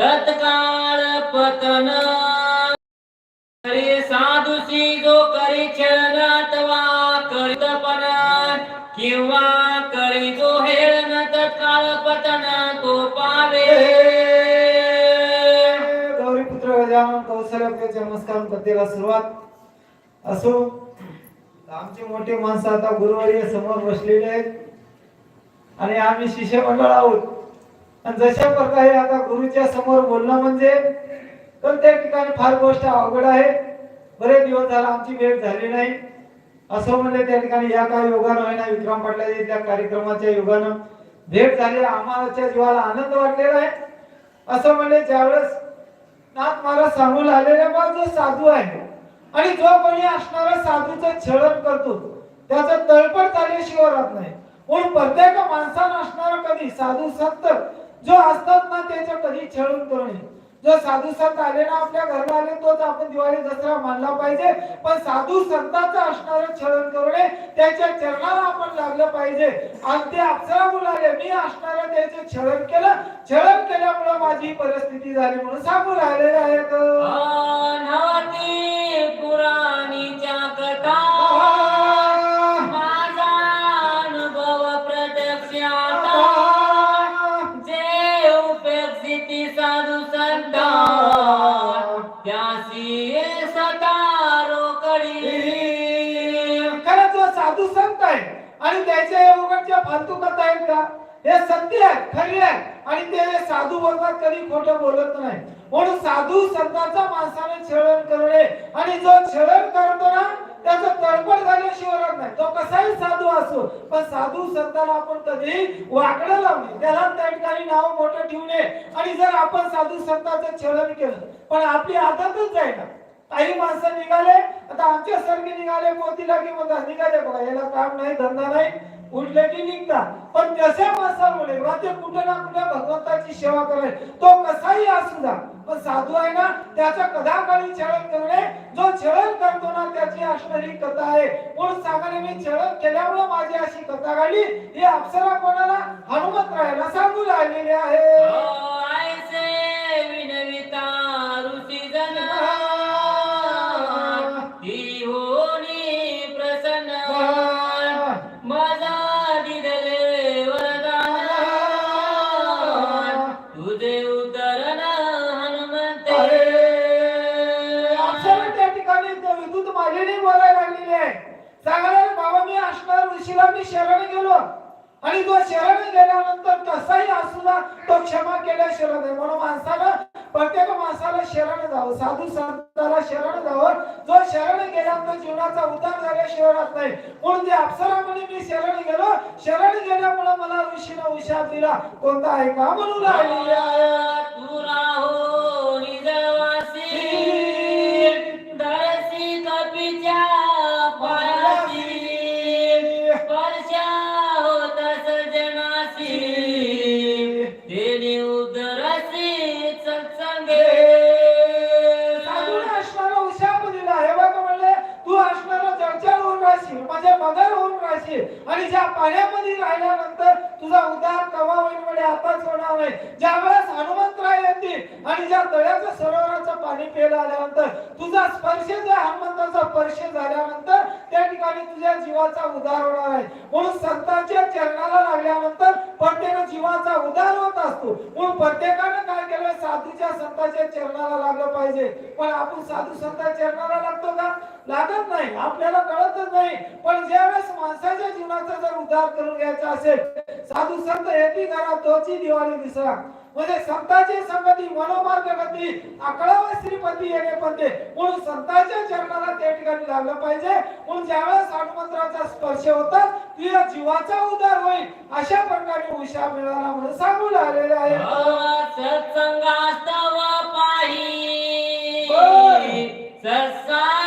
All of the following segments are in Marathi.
तत्काळ पतन. करे साधुसी जो करे छळण अथवा करितपण किंवा करे जो हेळण तत्काळ पतन तो पावे. गौरीपुत्र गजानन कौशल्याचे नमस्कार प्रत्येला सुरुवात असो. आमचे मोठे माणसं आता गुरुवारी समोर बसलेले आहेत. आणि आम्ही शिष्य मंडळ आहोत. जशा प्रकारे आता गुरुच्या समोर बोलणं म्हणजे तर त्या ठिकाणी फार गोष्ट अवघड आहे. बरेच दिवस झाला आमची भेट झाली नाही. असं म्हणले त्या ठिकाणी या काय योगानं आहे ना विक्रम पाटलाच्या त्या कार्यक्रमाच्या योगानं. भेट झाली आम्हाच्या जीवाला आनंद वाटलेला आहे. असं म्हणले ज्यावेळेस नाथ महाराज सांगून आलेला बा जो साधू आहे आणि जो कोणी असणारा साधूचं छळण करतो त्याचा तळपट चालल्याशिवाय राहत नाही. म्हणून प्रत्येक माणसानं असणारा कधी साधू संत जो असतात ना त्याच्या कधी छळून करू नये जो साधू संत आले ना आपल्या घरला आले तोच आपण दिवाळी दसरा मानला पाहिजे. पण साधू संतांचं असणार छळण करणे त्याच्या चरणाला आपण लागलं पाहिजे. आणि ते अप्सरा बोलाले मी असणार त्याचं छळण केलं. छळण केल्यामुळे माझी परिस्थिती झाली म्हणून सांगू राहिलेले आहेत पुराणीच्या उघडच्या आहेत का? हे सत्य आहे खरी आहे. आणि ते साधू बोलतात कधी खोटं बोलत नाही. म्हणून साधू संतांचा माणसाने छळण करणे आणि जो छळण करतो ना त्याचं तळपड झाल्याशिवाय राहत नाही. तो कसाही साधू असो पण साधू संतांना आपण कधी वाकडं लावणे त्याला त्या ठिकाणी नाव मोठं ठेवणे आणि जर आपण साधू संतांचं छळण केलं पण आपली आदतच आहे ना. काही माणसं निघाले आता आमच्या सारखे निघाले मोतीला की म्हणतात निघाले बघा याला काम नाही धंदा नाही. उठले की निघतात पण तशा माणसामुळे बा ते कुठे ना कुठे भगवंताची सेवा करेल. तो कसाही असू द्या. पण साधू आहे ना त्याच्या कदाकाळी छळन करणे जो छळन करतो ना त्याची असणारी कथा आहे. म्हणून सांगाने मी छळन केल्यामुळे माझी अशी कथा घडली. हे अप्सरा कोणाला? हनुमत हनुमंतरायाला सांगू लागलेली आहे. हो, आयसे विनविता ऋषी विद्युत बोलायला लागलेली आहे. सांगायला बाबा मी असणार ऋषीला मी शरण गेलो. आणि तो शरण गेल्यानंतर कसाही असू ना तो क्षमा केल्याशिवाय नाही. म्हणून माणसानं प्रत्येक माणसाला शरण जावं साधू संताला शरण जावं जो शरण गेल्यानंतर जीवनाचा उतार झाल्याशिवाय राहत नाही. म्हणून ते अप्सरा म्हणे मी शरण गेलो शरण गेल्यामुळे मला ऋषीनं उशार दिला. कोणता आहे? का म्हणून राहिलेली आहे पाण्यामध्ये राहिल्यानंतर तुझा उदार कवा होईल म्हणजे आताच होणार नाही. ज्या आणि ज्या तळ्याचं सरोवराचं पाणी प्यायला आल्यानंतर तुझा स्पर्श जो हनुमंताचा स्पर्श झाल्यानंतर त्या ठिकाणी तुझ्या जीवाचा उद्धार होणार आहे. म्हणून संतांच्या चरणाला लागल्यानंतर प्रत्येक जीवाचा उद्धार होत असतो. म्हणून प्रत्येकानं काय केलं साधूच्या संतांच्या चरणाला लागलं पाहिजे. पण आपण साधू संतांच्या चरणाला लागतो का? लागत नाही. आपल्याला कळतच नाही. पण ज्यावेळेस माणसाच्या जीवनाचा जर उद्धार करून घ्यायचा असेल साधू संत येती घरा तोची दिवाळी दिसरा म्हणजे संतांची संगती मनोमार्ग गती अकळावा श्रीपती येणे पणते म्हणून संतांच्या चरणाला त्या ठिकाणी लागलं पाहिजे. म्हणून ज्यावेळेस हनुमंतराचा स्पर्श होता तुझ्या जीवाचा उद्धार होईल अशा प्रकारे उषा मिळाला म्हणून सांगू लागलेले आहे. सत्संगास्तव पाही. सत्सार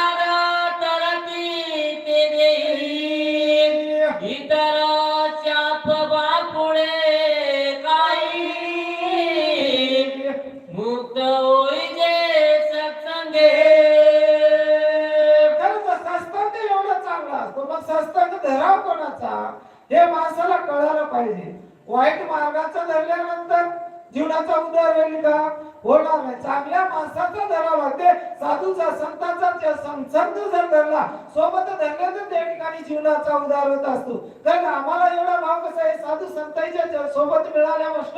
हे माणसाला कळायला पाहिजे. वाईट मार्गाचा धरल्यानंतर जीवनाचा उदार होईल का? होणार नाही. चांगल्या माणसाचा धरावं लागते. साधूचा संतांचा संसर्ग जर धरला सोबत धरले तर त्या ठिकाणी जीवनाचा उदार होत असतो. कारण आम्हाला एवढा भाव कसा आहे? साधू संतांच्या सोबत मिळाल्या गोष्ट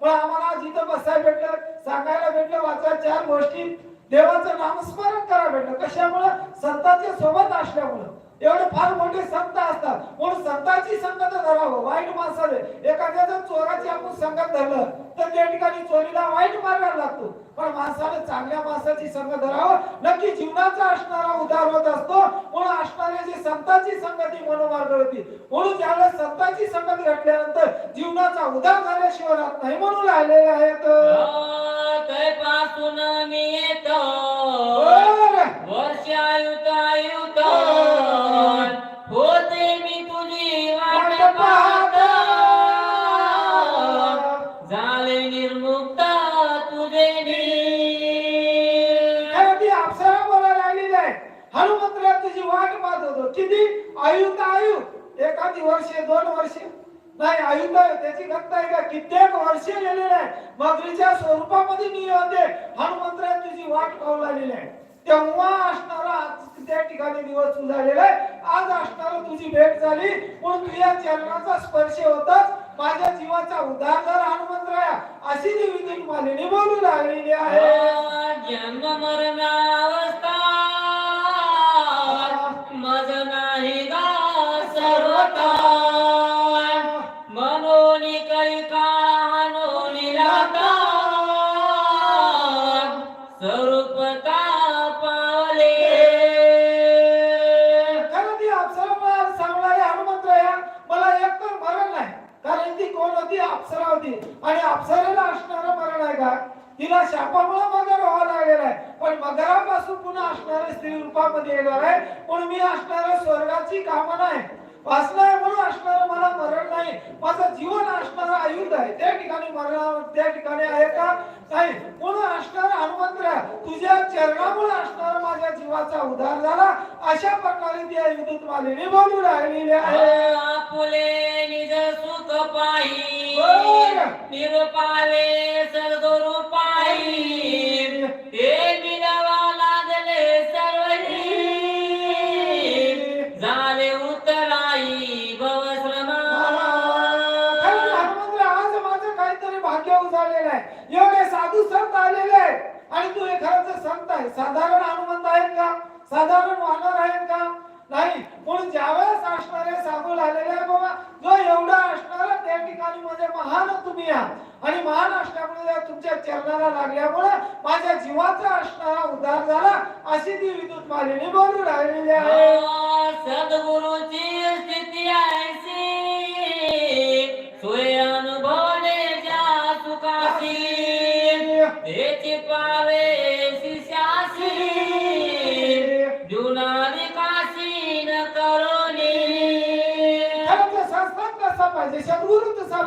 पण आम्हाला जिथं बसायला भेटलं सांगायला भेटलं वाचा चार गोष्टी. देवाचं नामस्मरण करा भेटलं. कशामुळं? संतांच्या सोबत असल्यामुळं. एवढे फार मोठे संत असतात. म्हणून संतांची संगत धरावं. वाईट माणसाने एखाद्या चोराची आपण संगत धरलं तर त्या ठिकाणी चोरीला वाईट मार्गाला लागतो. पण माणसाने चांगल्या माणसाची संगत धरावं. नक्की जीवनाचा असणारा उद्धार होत असतो. म्हणून असणाऱ्या जी संतांची संगती मनोमार्ग होती म्हणून ज्यावेळेस संतांची संगत घडल्यानंतर जीवनाचा उद्धार झाल्याशिवाय राहत नाही म्हणून राहिलेले आहेत. पासून मी येतो. वर्ष आयुत आयुत किती? आयुत आयु. एखादी वर्षे दोन वर्षे. नाही आयुध त्याची गंता आहे का? कित्येक वर्षे गेलेले आहे. मगरीच्या स्वरूपामध्ये मी होते. हनुमंतरा तुझी वाट पाहू लागलेली आहे. तेव्हा असणारा त्या ठिकाणी दिवस झालेला आहे. आज असणारा तुझी भेट झाली. म्हणून तुझ्या चरणाचा स्पर्श होताच माझ्या जीवाचा उद्धार झाला हनुमंतराया. अशी ती विधिक मालिनी बोलू लागलेली आहे. जन्म मरणावस्था कोण होती? अप्सरा होती. आणि अप्सरेला असणारं मरण आहे का? तिला शापामुळे मगर व्हावं लागलेला आहे. पण मगरापासून पुन्हा असणाऱ्या स्त्री रूपामध्ये येणार आहे. पण मी असणाऱ्या स्वर्गाची कामना आहे. आहे म्हणून असणारं मला मरण नाही. माझं जीवन असणारं आयुध आहे. त्या ठिकाणी मरण त्या ठिकाणी आहे का? नाही. म्हणून असणार हनुमंतरा तुझ्या चरणामुळे असणारा माझ्या जीवाचा उद्धार झाला. अशा प्रकारे ती विद्युत मालिनी बोलू राहिलेली आहे. आपुले निज सुख बरं. निरुपाले साधारण वानर आहेत का? नाही. म्हणून ज्यावेळेस असणारे साधू आलेले आहे बाबा जो एवढा असणारा त्या ठिकाणी म्हणजे महान तुम्ही आहात आणि महान असल्यामुळे तुमच्या चरणाला लागल्यामुळे माझ्या जीवाचा असणारा उद्धार झाला अशी ती विद्युत मालिनी बोलू राहिलेली आहे. सद्गुरुची स्थिती ऐसी सुखासी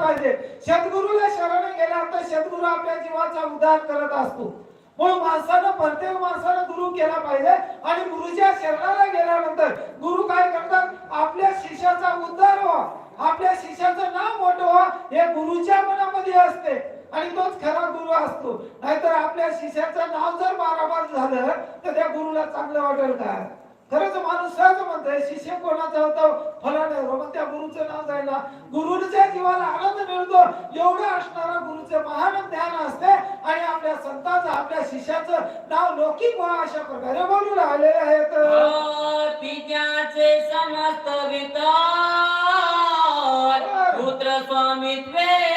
पाहिजे. सद्गुरूला शरण गेला तर सद्गुरू आपल्या जीवाचा उद्धार करत असतो. म्हणून माणसानं प्रत्येक माणसानं गुरु केला पाहिजे आणि गुरुच्या शरणाला गेल्यानंतर गुरु काय करतात? आपल्या शिष्याचा उद्धार व्हा. आपल्या शिष्याचं नाव मोठं व्हा. हे गुरुच्या मनामध्ये असते आणि तोच खरा गुरु असतो. नाहीतर आपल्या शिष्याचं नाव जर बाराबार झालं तर त्या गुरुला चांगलं वाटेल का? खरंच माणूस सहज म्हणतोय शिष्य कोणाचा होता? फलाने. मग त्या गुरुचं नाव जायला. गुरुच्या जीवाला आनंद मिळतो. एवढं असणारा गुरुचं महान ज्ञान असते आणि आपल्या संतांचं आपल्या शिष्याचं नाव लौकिक व्हा अशा प्रकारे बोलू राहिले आहेत. पित्याचे समस्त वितार पुत्र स्वामित्वे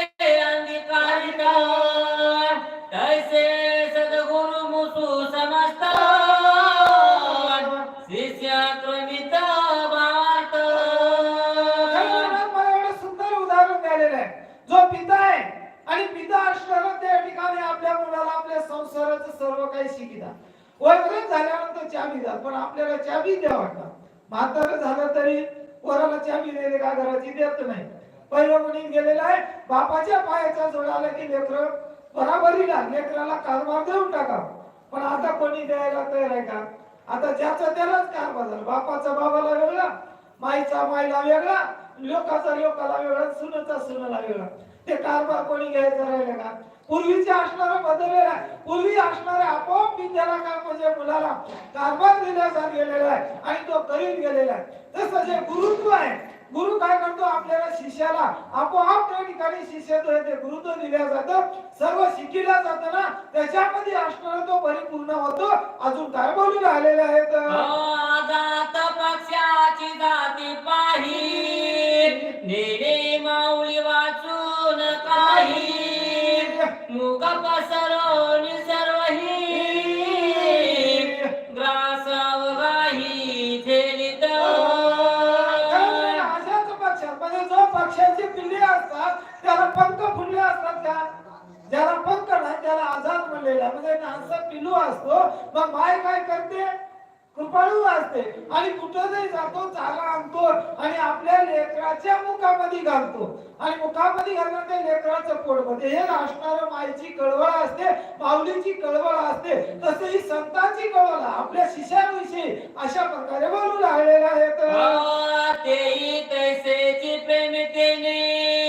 संसाराचं सर्व काही शिकिता. वयवृद्ध झाल्यानंतर चाबी द्या पण आपल्याला चाबी द्या वाटतात म्हातारं झालं तरी वराला चाबी दिली का घराची देत नाही. पहिलं कोणी गेलेलं आहे बापाच्या पायाचा जोडाला की लेकर बराबरीला लेकराला कारभार देऊन टाका. पण आता कोणी द्यायला तयार आहे का? आता ज्याचा त्यालाच कारभार झाला. बापाचा बाबाला वेगळा माईचा माईला वेगळा लोकाचा लोकाला वेगळा सुनाचा सुनाला वेगळा. ते कारभार कोणी घ्यायचा राहिलं का? पूर्वीचे असणारं बदललेलं आहे पूर्वी असणारे आपोआप विद्याला का म्हणजे मुलाला कारभार दिला गेलेला आहे आणि तो करीत गेलेला आहे. तसं जे गुरुत्व आहे गुरु काय करतो? आपल्याला शिष्याला आपोआप त्या ठिकाणी शिष्यत्व जो ते गुरुत्व दिल्या जातं. सर्व शिकिल्या जातं ना त्याच्यामध्ये असणारा तो परिपूर्ण होतो. अजून काय बोलून राहिलेले आहेत? हो, जात जाती पाही आझाद म्हणलेला म्हणजे नानसा पिलू असतो. मग माय काय करते? कृपाळू असते. आणि कुठं जातो चाला आणतो आणि आपल्या लेकराच्या मुखामध्ये घालतो. आणि मुखामध्ये घालणार ते लेकराचं पोट भरते. हे असणार मायची कळवळ असते माऊलीची कळवळ असते. तसे ही संतांची कळवळ. आपल्या शिष्याविषयी अशा प्रकारे बोलू लागलेला आहे तर. हो, तैसेची प्रेम केले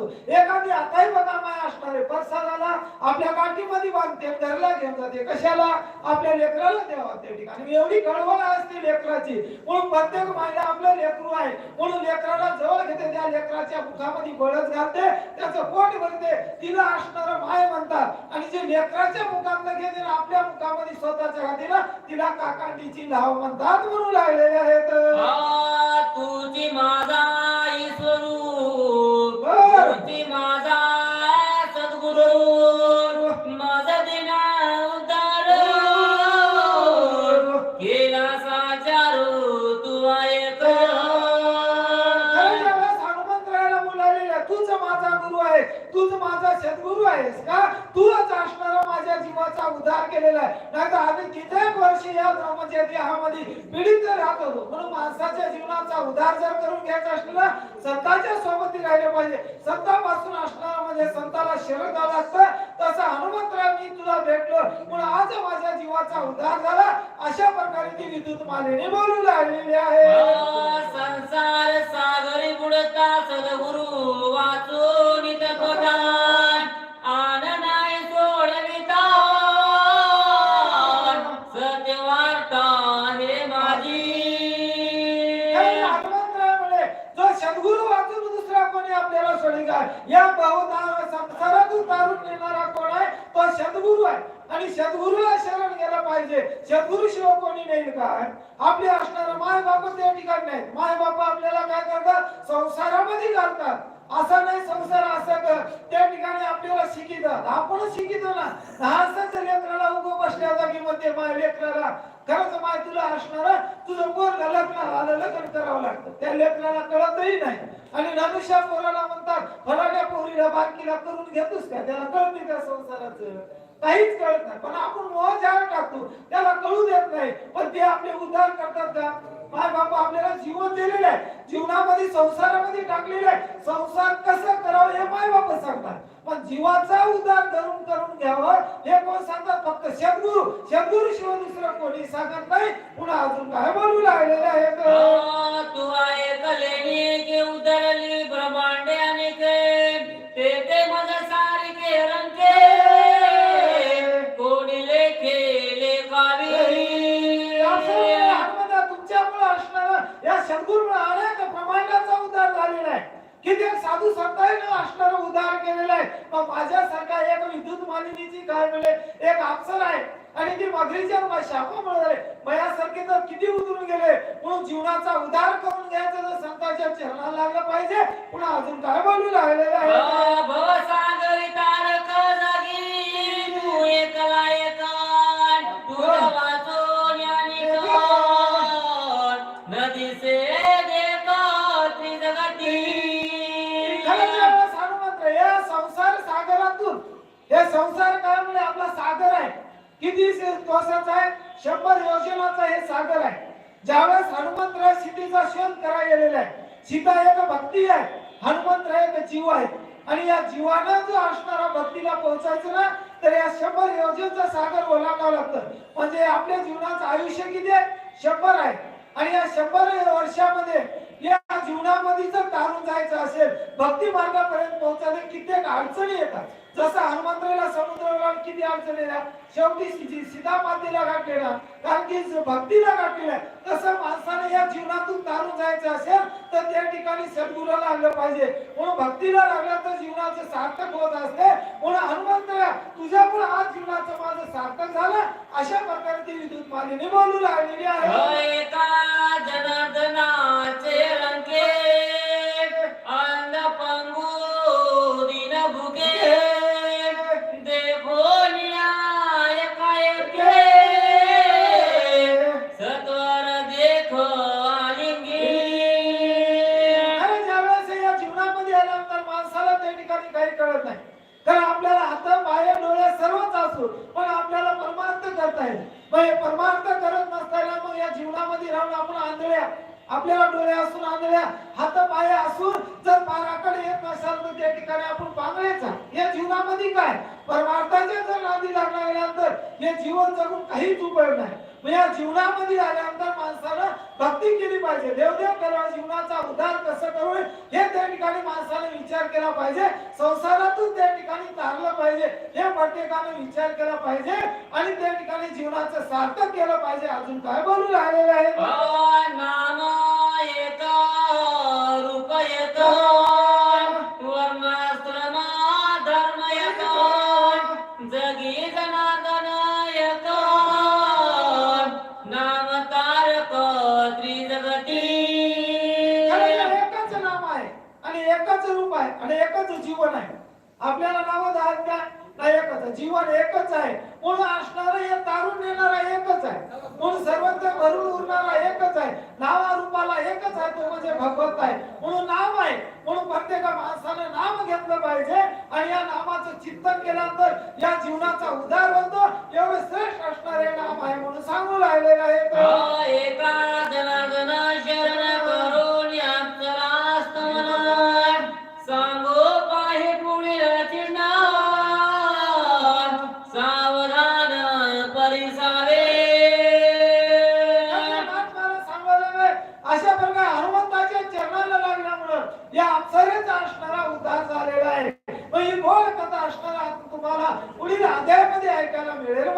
असतो. एखादी आताही बघा माय असणार परसाला आपल्या काठीमध्ये बांधते घरला घेऊन जाते. कशाला? आपल्या लेकराला द्यावा त्या ठिकाणी. एवढी कळवळ असते लेकराची. म्हणून प्रत्येक मायला आपलं लेकरू आहे. म्हणून लेकराला जवळ घेते त्या लेकराच्या मुखामध्ये बळच घालते. त्याचं पोट भरते. तिला असणार माय म्हणतात. आणि जे लेकराच्या मुखामध्ये घेते आपल्या मुखामध्ये स्वतःच्या घातीला तिला काकांडीची नाव म्हणतात म्हणून लागलेले आहेत. तुझी माझा स्वरूप बर. तुझी आहे. तूच माझा सद्गुरू आहेस का? तूच असणारा माझ्या जीवाचा उद्धार केलेला आहे. नाहीतर आम्ही कित्येक वर्ष या धर्माच्या देहामध्ये पीडित राहत होतो. म्हणून माणसाच्या जीवनाचा उद्धार जर करून घ्यायचा असला संतांच्या सोबती राहिले पाहिजे. संतापासून असणारा म्हणजे संताला शरण द्यावं लागतं तसं हनुमंतराव मी तुला भेटलो. म्हणून आज माझ्या जीवाचा उद्धार झाला. अशा प्रकारे ती विद्युत मालिनी बोलू लागलेली आहे. संसार सागरी बुडता सद्गुरु वाचून सोडविता. सत्य वार्ता माझी. जो सद्गुरु वाचून दुसरा कोणी आपल्याला या संसारातून तारून नेणारा कोण आहे? तो सद्गुरु आहे. आणि सद्गुरूला शरण गेला पाहिजे. सद्गुरु शिवाय कोणी नाही काय आपले असणारा माय बाप त्या ठिकाणी नाहीत. माय बाप आपल्याला काय करतात? संसारामध्ये घालतात. असं नाही संसार असं कर त्या ठिकाणी आपल्याला शिकितात आपण शिकित ना. असंच लेकराला उगो बसल्या जागी मध्ये लेकराला खरंच माय तुला असणार तुझं पोर लग्न आलं लग्न करावं लागतं. त्या लेकराला कळतही नाही. आणि नानुष्या पोराला म्हणतात फलाट्या पोरीला बारकीला करून घेतोस का? त्याला कळते का संसाराचं? काहीच कळत नाही. पण आपण मोह ज्याला टाकतो त्याला कळू देत नाही. पण ते आपले उद्धार करतात का? माय बाप आपल्याला जीवन दिलेलं आहे. जीवनामध्ये संसारामध्ये टाकलेलं आहे. संसार कसं करावं हे माय बाप सांगतात. पण जीवाचा उद्धार करून करून घ्यावं हे कोण सांगतात? फक्त सद्गुरु सद्गुरु शिवाय दुसरं कोणी सांगत नाही. पुन्हा अजून काय बोलू लागलेलं आहे तू ऐकलेली की उदरली ब्रह्मांडे आणि ते. ते मला संपूर्ण अनेक प्रमाणाचा उद्धार झालेला आहे. किती साधू संतांनी असणारा उद्धार केलेला आहे. मग माझ्यासारखा एक विद्युत मालिनीची काय मिळे एक अप्सर आहे. आणि ती मगरीच्या शापामुळे झाले मयासारखे तर किती उतरून गेले? म्हणून जीवनाचा उद्धार करून घ्यायचं तर संतांच्या चरणाला लागलं पाहिजे पुन्हा अजून काय बोलू लागलेलं आहे? किती कोसाचा आहे? शंभर योजनाचा हे सागर आहे. ज्यावेळेस हनुमंतराय सीतेचा शोध करायला गेलेला आहे सीता एक भक्ती आहे हनुमंत एक जीव आहे. आणि या जीवानं जो असणारा भक्तीला पोहोचायचं ना तर या शंभर योजनेचा सागर ओलांडावं लागतं. म्हणजे आपल्या जीवनाचं आयुष्य किती आहे? शंभर आहे. आणि या शंभर वर्षामध्ये या जीवनामध्ये जर तारून जायचं असेल भक्ती मार्गापर्यंत पोहोचायला कित्येक अडचणी येतात. जसं हनुमंतराला समुद्राला किती अडचणीला शेवटी सीता मातेला गाठलेला कारण की भक्तीला गाठलेला तसं माणसाने या जीवनातून तारून जायचं असेल तर त्या ठिकाणी सद्गुरूला लागलं पाहिजे. म्हणून भक्तीला लागलं तर जीवनाचं सार्थक होत असते. म्हणून हनुमंतरा तुझ्यामुळे आज जीवनाचं माझं सार्थक झालं. अशा प्रकारे ती विद्युत मालिनी बोलू लागलेली आहे. जीवन जगून काहीच उपयोग नाही. मग या जीवनामध्ये आल्यानंतर माणसानं भक्ती केली पाहिजे. देवदेव करावा जीवनाचा उद्धार कसं करू हे त्या ठिकाणी माणसाने विचार केला पाहिजे. संसारातून त्या ठिकाणी तारलं पाहिजे. हे प्रत्येकाने विचार केला पाहिजे आणि त्या ठिकाणी जीवनाचं सार्थक केलं पाहिजे. अजून काय बोलू राहिलेलं आहे? नाना एक रूप एक आपल्याला नाव आहेत का? नाही एकच आहे. जीवन एकच आहे. म्हणून असणार हे तारून नेणारा एकच आहे. म्हणून सर्वत्र भरून उरणारा एकच आहे. नावा रूपाला एकच आहे. तो म्हणजे भगवत आहे. म्हणून नाव आहे. म्हणून प्रत्येक माणसाने नाम घेतलं पाहिजे. आणि या नामाचं चिंतन केल्यानंतर या जीवनाचा उद्धार होतो. एवढे श्रेष्ठ असणारे नाम आहे म्हणून सांगू राहिलेलं आहे. या अप्सरेचा असणारा उद्धार झालेला आहे. मग ही गोड कथा असणारा तुम्हाला पुढील अध्यायामध्ये ऐकायला मिळेल.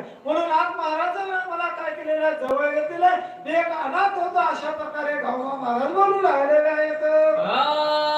आहे म्हणून आज महाराजांना मला काय केलेलं आहे? जवळ घेतलेलं आहे. मी एक अनाथ होतो अशा प्रकारे गावा महाराज बोलू लागलेले आहेत.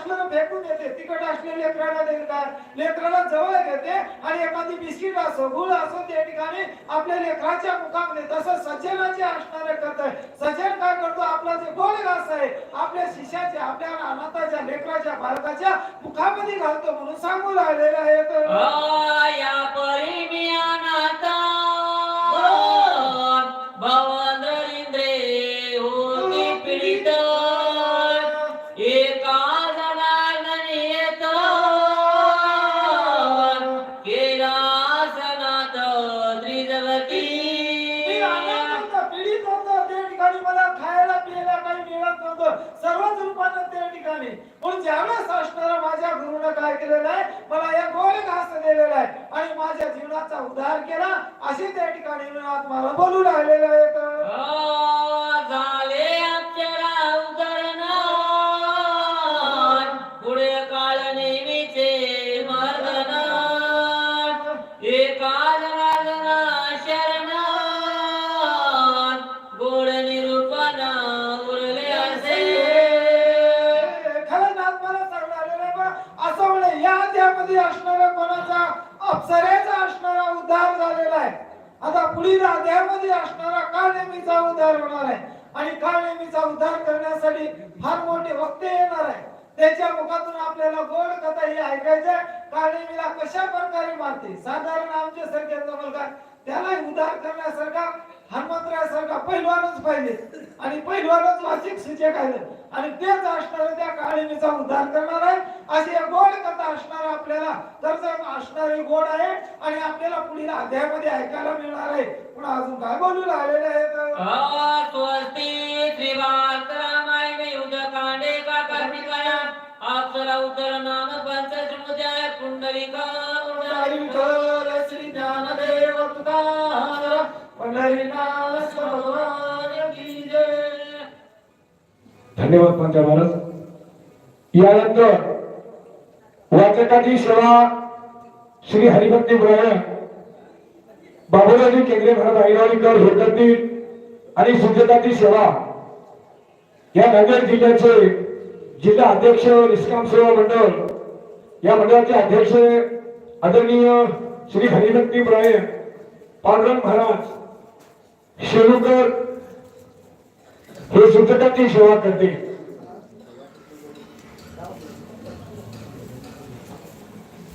असलं फेकून देते. तिखट असले लेकराला का लेकराला जवळ घेते आणि एखादी बिस्किट असो गुळ असो त्या ठिकाणी आपल्या लेकराच्या मुखामध्ये तसं सज्जनाचे असणारे करत सज्जन काय करतो? आपला जे गोड घास आहे आपल्या शिष्याच्या आपल्या अनाथाच्या लेकराच्या बालकाच्या मुखामध्ये घालतो म्हणून सांगू राहिलेले आहेत या परी उद्धार केला असे त्या ठिकाणी मी आत्माला बोलू आहे आहेत. नेहमीचा उद्धार होणार आहे. आणि काळ नेहमीचा उद्धार करण्यासाठी फार मोठे वक्ते येणार आहे. त्याच्या मुखातून आपल्याला गोड कथा ही ऐकायचं काळ नेहमीला कशा प्रकारे मारते? साधारण आमच्या सरकार त्याला उद्धार करण्यासारखा हनुमंतरायासारखा पहिलवानच पाहिजे. आणि पहिलवानच वाचिक सूचक आहे. आणि तेच असणार त्या काळीचा उद्धार करणार आहे. अशी एक गोड कथा असणार आपल्याला. तर असणारे गोड आहे आणि आपल्याला पुढील अध्यायामध्ये ऐकायला मिळणार आहे पण अजून काय बोलू राहिलेले आहेत? स्वस्ति श्रीवार्त रामायण युद्ध धन्यवाद पंचा महाराज. यानंतर वाचकाची सेवा श्री हरिभक्ती ब्राह्मण बाबूराजी केंद्रीय भारत आईरावलीकर हे करतील आणि सुजताची सेवा या नगर जिल्ह्याचे जिल्हा अध्यक्ष निष्काम सेवा मंडळ या मंडळाचे अध्यक्ष आदरणीय श्री हरिभक्ती ब्राह्मण पांडुरंग महाराज शेलूकर हे सुचकाची सेवा करते